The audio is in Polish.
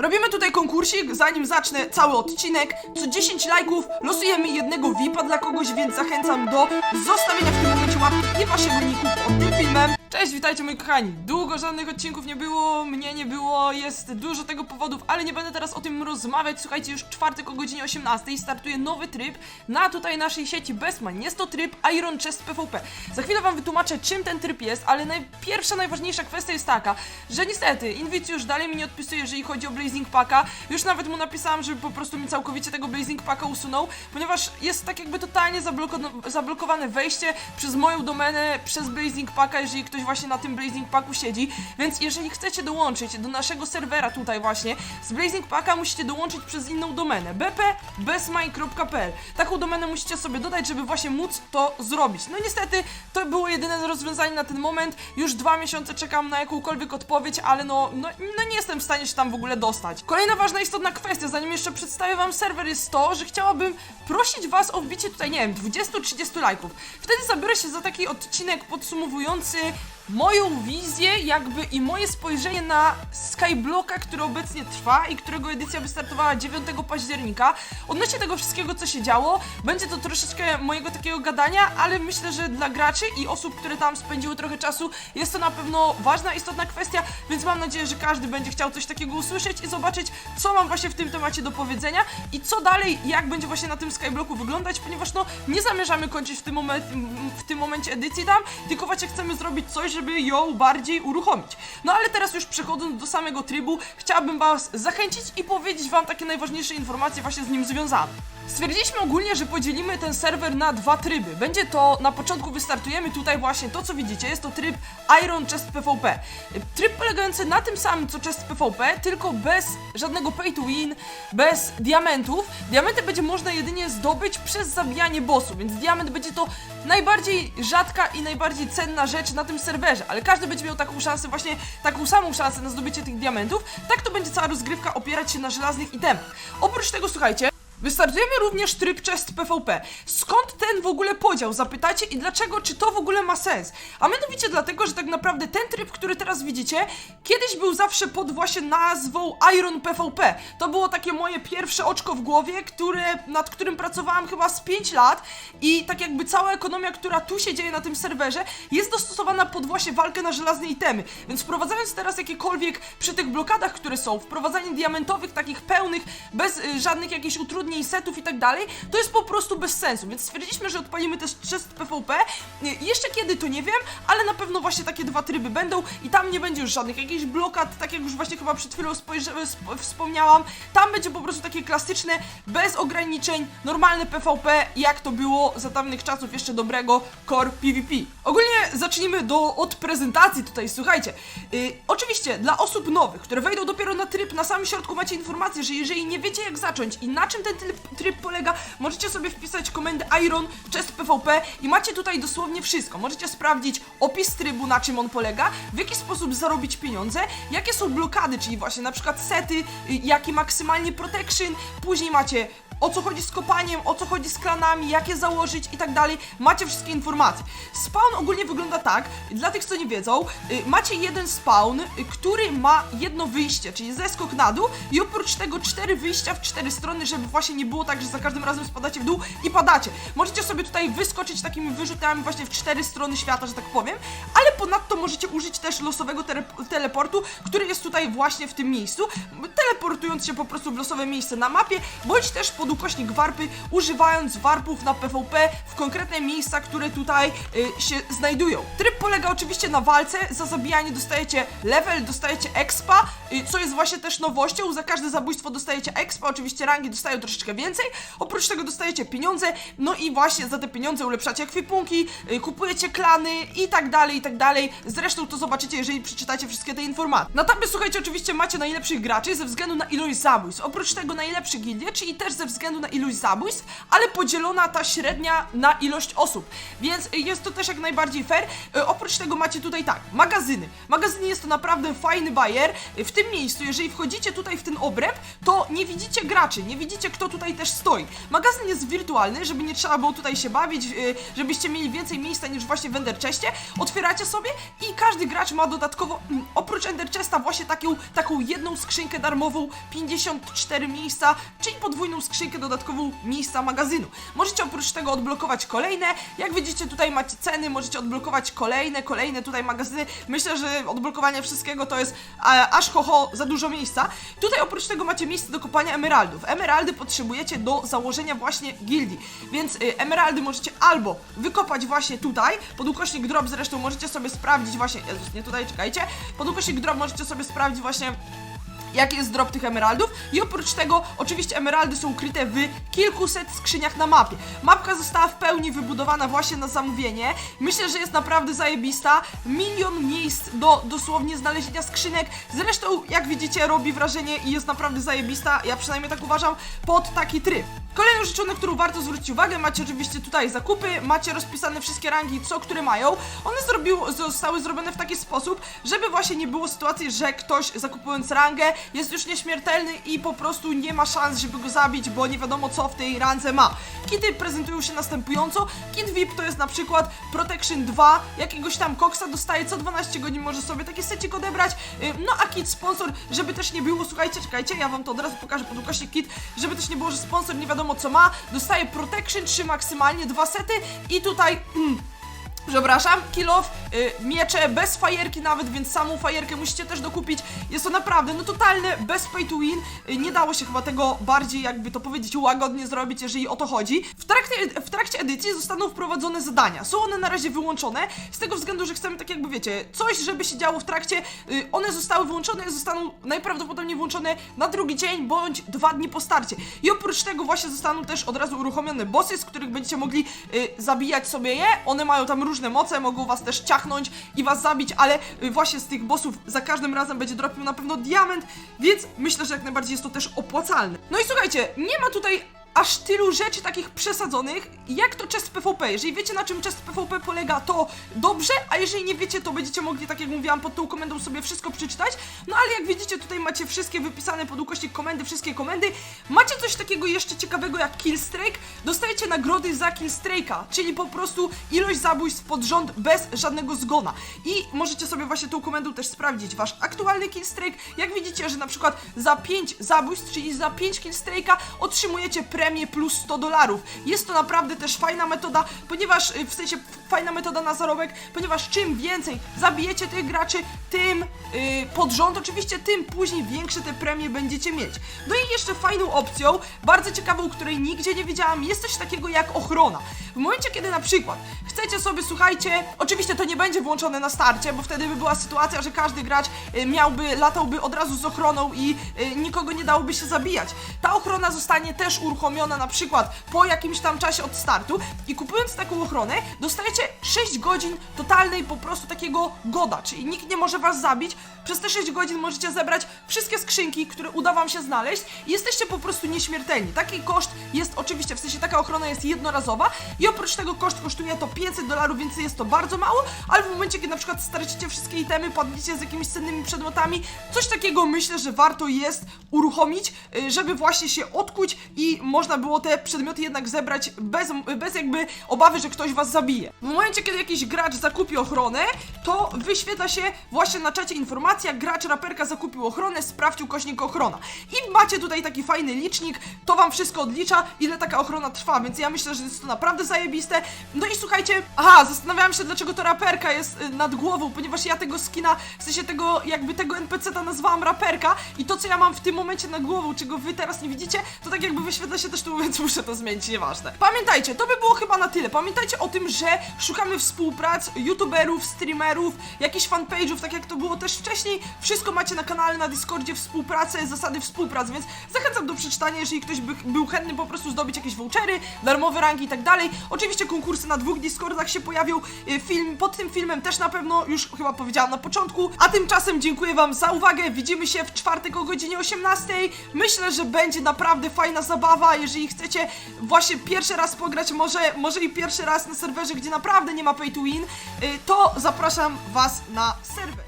Robimy tutaj konkursik, zanim zacznę cały odcinek. Co 10 lajków losujemy jednego VIPa dla kogoś, więc zachęcam do zostawienia w tym momencie łapki i waszego niku pod tym filmem. Cześć, witajcie moi kochani. Długo żadnych odcinków nie było, mnie nie było, jest dużo tego powodów, ale nie będę teraz o tym rozmawiać. Słuchajcie, już czwartek o godzinie 18 startuje nowy tryb na tutaj naszej sieci Bestman. Jest to tryb Iron Chest PvP. Za chwilę wam wytłumaczę, czym ten tryb jest, ale najpierwsza, najważniejsza kwestia jest taka, że niestety Inwic już dalej mi nie odpisuje, jeżeli chodzi o Blazing Packa. Już nawet mu napisałam, żeby po prostu mi całkowicie tego Blazing Packa usunął, ponieważ jest tak jakby totalnie zabloko- zablokowane wejście przez moją domenę, przez Blazing Packa, jeżeli ktoś właśnie na tym Blazing Packu siedzi. Więc jeżeli chcecie dołączyć do naszego serwera tutaj właśnie z Blazing Packa, musicie dołączyć przez inną domenę bp.bestmine.pl Taką domenę musicie sobie dodać, żeby właśnie móc to zrobić. No niestety to było jedyne rozwiązanie na ten moment. Już dwa miesiące czekam na jakąkolwiek odpowiedź, ale no, no, no nie jestem w stanie się tam w ogóle dostać. Kolejna ważna istotna kwestia, zanim jeszcze przedstawię wam serwer, jest to, że chciałabym prosić was o wbicie tutaj, nie wiem, 20-30 lajków. Wtedy zabiorę się za taki odcinek podsumowujący moją wizję jakby i moje spojrzenie na Skyblocka, który obecnie trwa i którego edycja wystartowała 9 października. Odnośnie tego wszystkiego, co się działo, będzie to troszeczkę mojego takiego gadania, ale myślę, że dla graczy i osób, które tam spędziły trochę czasu, jest to na pewno ważna, istotna kwestia, więc mam nadzieję, że każdy będzie chciał coś takiego usłyszeć i zobaczyć, co mam właśnie w tym temacie do powiedzenia i co dalej, jak będzie właśnie na tym Skyblocku wyglądać, ponieważ no nie zamierzamy kończyć w tym, w tym momencie edycji tam, tylko właśnie chcemy zrobić coś, żeby ją bardziej uruchomić. No ale teraz już przechodząc do samego trybu, chciałabym was zachęcić i powiedzieć wam takie najważniejsze informacje właśnie z nim związane. Stwierdziliśmy ogólnie, że podzielimy ten serwer na dwa tryby. Będzie to, na początku wystartujemy tutaj właśnie to, co widzicie, jest to tryb Iron Chest PvP. Tryb polegający na tym samym, co Chest PvP, tylko bez żadnego pay to win, bez diamentów. Diamenty będzie można jedynie zdobyć przez zabijanie bossów, więc diament będzie to najbardziej rzadka i najbardziej cenna rzecz na tym serwerze, ale każdy będzie miał taką szansę, właśnie taką samą szansę na zdobycie tych diamentów. Tak to będzie cała rozgrywka opierać się na żelaznych itemach. Oprócz tego, słuchajcie, Wystartujemy również tryb Chest PvP. Skąd ten w ogóle podział, zapytacie, i dlaczego, czy to w ogóle ma sens? A mianowicie dlatego, że tak naprawdę ten tryb, który teraz widzicie, kiedyś był zawsze pod właśnie nazwą Iron PvP. To było takie moje pierwsze oczko w głowie, które, nad którym pracowałam chyba z 5 lat i tak jakby cała ekonomia, która tu się dzieje na tym serwerze, jest dostosowana pod właśnie walkę na żelazne itemy. Więc wprowadzając teraz jakiekolwiek przy tych blokadach, które są, wprowadzanie diamentowych, takich pełnych, bez y, żadnych jakichś utrudnień, setów i tak dalej, to jest po prostu bez sensu. Więc stwierdziliśmy, że odpalimy też chest PvP. Jeszcze kiedy to nie wiem, ale na pewno właśnie takie dwa tryby będą i tam nie będzie już żadnych jakichś blokad, tak jak już właśnie chyba przed chwilą wspomniałam. Tam będzie po prostu takie klasyczne, bez ograniczeń, normalne PvP, jak to było za dawnych czasów jeszcze dobrego Core PvP. Ogólnie zacznijmy do, od prezentacji tutaj, słuchajcie. Y, oczywiście dla osób nowych, które wejdą dopiero na tryb, na samym środku macie informację, że jeżeli nie wiecie jak zacząć i na czym ten tryb, tryb polega, możecie sobie wpisać komendę Iron Chest PvP i macie tutaj dosłownie wszystko. Możecie sprawdzić opis trybu, na czym on polega, w jaki sposób zarobić pieniądze, jakie są blokady, czyli właśnie na przykład sety, y, jaki maksymalnie protection, później macie o co chodzi z kopaniem, o co chodzi z klanami, jak je założyć i tak dalej. Macie wszystkie informacje. Spawn ogólnie wygląda tak, dla tych co nie wiedzą, y, macie jeden spawn, y, który ma jedno wyjście, czyli zeskok na dół i oprócz tego cztery wyjścia w cztery strony, żeby właśnie nie było tak, że za każdym razem spadacie w dół i padacie. Możecie sobie tutaj wyskoczyć takimi wyrzutami właśnie w cztery strony świata, że tak powiem, ale ponadto możecie użyć też losowego tele teleportu, który jest tutaj właśnie w tym miejscu, teleportując się po prostu w losowe miejsce na mapie, bądź też pod ukośnik warpy, używając warpów na PvP w konkretne miejsca, które tutaj y, się znajdują. Tryb polega oczywiście na walce, za zabijanie dostajecie level, dostajecie expa, y, co jest właśnie też nowością, za każde zabójstwo dostajecie expa, oczywiście rangi dostają troszeczkę więcej, oprócz tego dostajecie pieniądze, no i właśnie za te pieniądze ulepszacie ekwipunki, y, kupujecie klany i tak dalej, i tak dalej. Zresztą to zobaczycie, jeżeli przeczytacie wszystkie te informacje. Na tabie, słuchajcie, oczywiście macie najlepszych graczy ze względu na ilość zabójstw. Oprócz tego najlepsze gildie, czyli też ze względu względu na ilość zabójstw, ale podzielona ta średnia na ilość osób. Więc jest to też jak najbardziej fair. Y, Oprócz tego macie tutaj tak, magazyny. Magazyny jest to naprawdę fajny bajer. Y, W tym miejscu, jeżeli wchodzicie tutaj w ten obręb, to nie widzicie graczy, nie widzicie kto tutaj też stoi. Magazyn jest wirtualny, żeby nie trzeba było tutaj się bawić, y, żebyście mieli więcej miejsca niż właśnie w Ender Chestie. Otwieracie sobie i każdy gracz ma dodatkowo, mm, oprócz Ender Chesta, właśnie taką, taką jedną skrzynkę darmową, 54 miejsca, czyli podwójną skrzynkę dodatkową miejsca magazynu. Możecie oprócz tego odblokować kolejne. Jak widzicie, tutaj macie ceny, możecie odblokować kolejne, kolejne tutaj magazyny. Myślę, że odblokowanie wszystkiego to jest a, aż ho, ho za dużo miejsca. Tutaj oprócz tego macie miejsce do kopania emeraldów. Emeraldy potrzebujecie do założenia właśnie gildii, więc y, emeraldy możecie albo wykopać właśnie tutaj, pod ukośnik drop zresztą możecie sobie sprawdzić właśnie, Jezus, nie tutaj, czekajcie, pod ukośnik drop możecie sobie sprawdzić właśnie jaki jest drop tych emeraldów i oprócz tego oczywiście emeraldy są ukryte w kilkuset skrzyniach na mapie. Mapka została w pełni wybudowana właśnie na zamówienie. Myślę, że jest naprawdę zajebista. Milion miejsc do dosłownie znalezienia skrzynek. Zresztą, jak widzicie, robi wrażenie i jest naprawdę zajebista. Ja przynajmniej tak uważam, pod taki tryb. Kolejną rzeczą, na którą warto zwrócić uwagę, macie oczywiście tutaj zakupy, macie rozpisane wszystkie rangi, co które mają. One zrobił, zostały zrobione w taki sposób, żeby właśnie nie było sytuacji, że ktoś zakupując rangę jest już nieśmiertelny i po prostu nie ma szans, żeby go zabić, bo nie wiadomo co w tej randze ma. Kity prezentują się następująco. Kit VIP to jest na przykład Protection 2, jakiegoś tam koksa dostaje co 12 godzin, może sobie taki secik odebrać. Ym, No a kit sponsor, żeby też nie było, słuchajcie, czekajcie, ja wam to od razu pokażę pod ukośnik kit, żeby też nie było, że sponsor nie wiadomo co ma, dostaje Protection 3 maksymalnie, dwa sety i tutaj... Mm, Przepraszam, kill off, y, miecze bez fajerki nawet, więc samą fajerkę musicie też dokupić. Jest to naprawdę, no totalne bez pay to win. Y, nie dało się chyba tego bardziej, jakby to powiedzieć, łagodnie zrobić, jeżeli o to chodzi. W trakcie, w trakcie edycji zostaną wprowadzone zadania. Są one na razie wyłączone, z tego względu, że chcemy tak jakby, wiecie, coś, żeby się działo w trakcie. Y, one zostały wyłączone, zostaną najprawdopodobniej włączone na drugi dzień, bądź dwa dni po starcie. I oprócz tego właśnie zostaną też od razu uruchomione bossy, z których będziecie mogli y, zabijać sobie je. One mają tam różne moce, mogą was też ciachnąć i was zabić, ale y, właśnie z tych bossów za każdym razem będzie dropił na pewno diament, więc myślę, że jak najbardziej jest to też opłacalne. No i słuchajcie, nie ma tutaj aż tylu rzeczy takich przesadzonych, jak to chest PvP. Jeżeli wiecie na czym chest PvP polega, to dobrze, a jeżeli nie wiecie, to będziecie mogli, tak jak mówiłam, pod tą komendą sobie wszystko przeczytać. No ale jak widzicie, tutaj macie wszystkie wypisane pod ukośnik komendy, wszystkie komendy. Macie coś takiego jeszcze ciekawego jak Killstrike. Dostajecie nagrody za Killstrike'a, czyli po prostu ilość zabójstw pod rząd bez żadnego zgona. I możecie sobie właśnie tą komendą też sprawdzić wasz aktualny Killstrike. Jak widzicie, że na przykład za 5 zabójstw, czyli za 5 Killstrike'a otrzymujecie premię plus 100 dolarów. Jest to naprawdę też fajna metoda, ponieważ y, w sensie fajna metoda na zarobek, ponieważ czym więcej zabijecie tych graczy, tym yy, pod rząd oczywiście, tym później większe te premie będziecie mieć. No i jeszcze fajną opcją, bardzo ciekawą, której nigdzie nie widziałam, jest coś takiego jak ochrona. W momencie, kiedy na przykład chcecie sobie, słuchajcie, oczywiście to nie będzie włączone na starcie, bo wtedy by była sytuacja, że każdy gracz y, miałby, latałby od razu z ochroną i y, nikogo nie dałoby się zabijać. Ta ochrona zostanie też uruchomiona na przykład po jakimś tam czasie od startu i kupując taką ochronę dostajecie 6 godzin totalnej po prostu takiego goda, czyli nikt nie może was zabić. Przez te 6 godzin możecie zebrać wszystkie skrzynki, które uda wam się znaleźć i jesteście po prostu nieśmiertelni. Taki koszt jest oczywiście, w sensie taka ochrona jest jednorazowa i oprócz tego koszt kosztuje to 500 dolarów, więc jest to bardzo mało, ale w momencie, kiedy na przykład stracicie wszystkie itemy, padniecie z jakimiś cennymi przedmiotami, coś takiego myślę, że warto jest uruchomić, y, żeby właśnie się odkuć i można było te przedmioty jednak zebrać bez, bez jakby obawy, że ktoś was zabije. W momencie, kiedy jakiś gracz zakupi ochronę, to wyświetla się właśnie na czacie informacja, gracz raperka zakupił ochronę, sprawdź ukośnik ochrona. I macie tutaj taki fajny licznik, to wam wszystko odlicza, ile taka ochrona trwa, więc ja myślę, że jest to naprawdę zajebiste. No i słuchajcie, aha, zastanawiałam się, dlaczego to raperka jest y, nad głową, ponieważ ja tego skina, w sensie tego, jakby tego NPC-ta nazwałam raperka i to, co ja mam w tym momencie nad głową, czego wy teraz nie widzicie, to tak jakby wyświetla się też tu, więc muszę to zmienić, nieważne. Pamiętajcie, to by było chyba na tyle. Pamiętajcie o tym, że szukamy współprac, youtuberów, streamerów, jakichś fanpage'ów, tak jak to było też wcześniej. Wszystko macie na kanale, na Discordzie, współpracę, zasady współpracy, więc zachęcam do przeczytania, jeżeli ktoś by był chętny po prostu zdobyć jakieś vouchery, darmowe rangi i tak dalej. Oczywiście konkursy na dwóch Discordach się pojawią. Y, Film, pod tym filmem też na pewno, już chyba powiedziałam na początku. A tymczasem dziękuję wam za uwagę. Widzimy się w czwartek o godzinie 18. Myślę, że będzie naprawdę fajna zabawa. Jeżeli chcecie właśnie pierwszy raz pograć, może, może i pierwszy raz na serwerze, gdzie naprawdę nie ma pay to win, y, to zapraszam was na serwer.